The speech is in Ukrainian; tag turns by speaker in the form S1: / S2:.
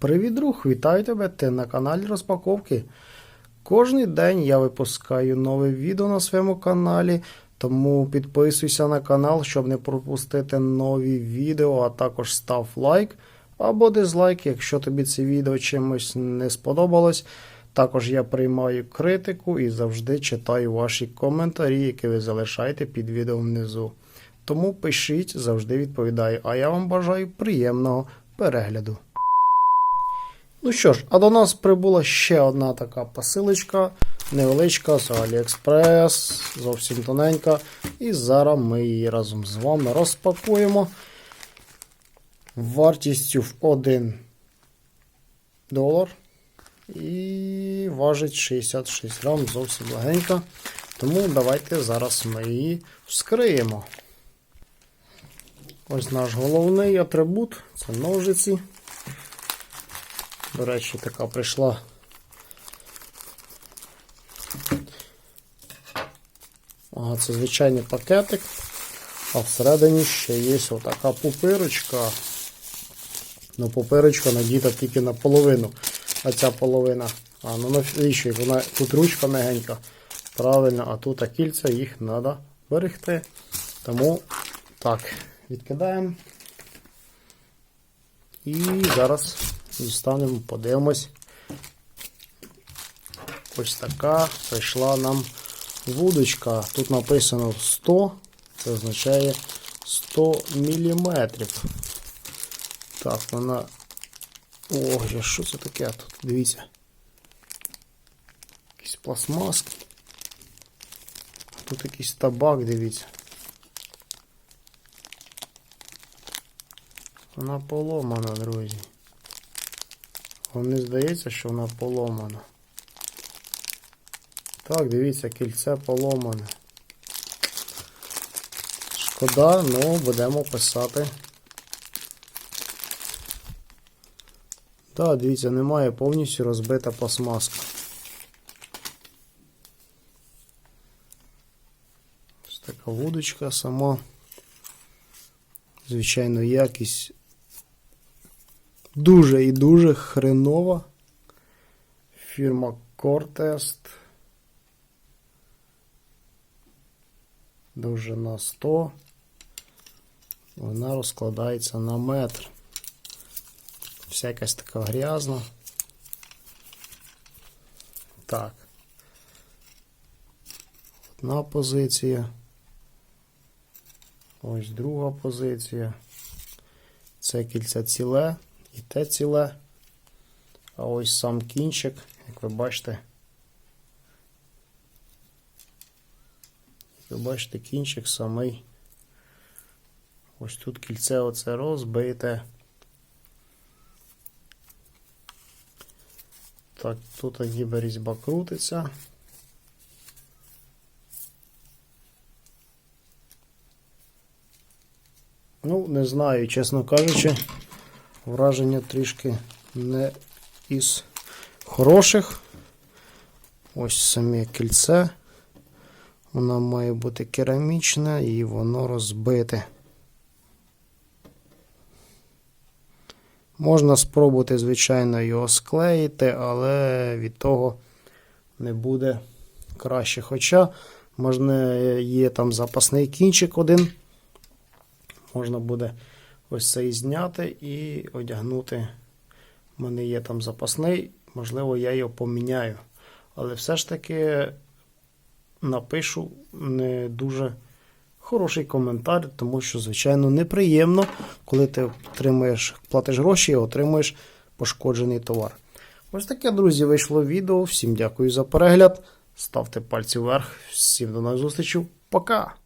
S1: Привіт, друг! Вітаю тебе! Ти на каналі розпаковки. Кожний день я випускаю нове відео на своєму каналі, тому підписуйся на канал, щоб не пропустити нові відео, а також став лайк або дизлайк, якщо тобі це відео чимось не сподобалось. Також я приймаю критику і завжди читаю ваші коментарі, які ви залишаєте під відео внизу. Тому пишіть, завжди відповідаю. А я вам бажаю приємного перегляду. Ну що ж, а до нас прибула ще одна така посилочка, невеличка з Aliexpress, зовсім тоненька. І зараз ми її разом з вами розпакуємо вартістю в 1 долар. І важить 66 грам, зовсім легенька. Тому давайте зараз ми її вскриємо. Ось наш головний атрибут це ножиці. До речі, така прийшла. Ага, це звичайний пакетик, а всередині ще є отака пупирочка. Ну, пупирочка надіта тільки наполовину. А ця половина. А, ну навіщо? Вона тут ручка мягенька. Правильно, а тут а кільця їх треба берегти. Тому так, відкидаємо. І зараз дістанемо, подивимось. Ось така прийшла нам вудочка. Тут написано 100, це означає 100 мм. Так, вона. Ой, що це таке тут? Дивіться. Якісь пластмаски. Тут якийсь табак, дивіться. Вона поломана, друзі. Не здається, що вона поломана. Так, дивіться, кільце поломане. Шкода, ну будемо писати. Так, дивіться, немає повністю розбита пластмаска. Ось така вудочка сама. Звичайно, якість дуже і дуже хренова. Фірма Cortest. Довжина 100. Вона розкладається на метр. Вся якась така грязна. Так. Одна позиція. Ось друга позиція. Це кільце ціле і те ціле. А ось сам кінчик, як ви бачите. Як ви бачите, кінчик самий. Ось тут кільце оце розбите. Так, тут ніби різьба крутиться. Ну, не знаю, чесно кажучи, враження трішки не із хороших. Ось саме кільце. Воно має бути керамічне і воно розбите. Можна спробувати, звичайно, його склеїти, але від того не буде краще. Хоча, можна, є там запасний кінчик один. Можна буде ось цей зняти і одягнути. У мене є там запасний, можливо, я його поміняю. Але все ж таки напишу не дуже хороший коментар, тому що, звичайно, неприємно, коли ти отримуєш, платиш гроші і отримуєш пошкоджений товар. Ось таке, друзі, вийшло відео. Всім дякую за перегляд. Ставте пальці вверх. Всім до нових зустрічей. Пока!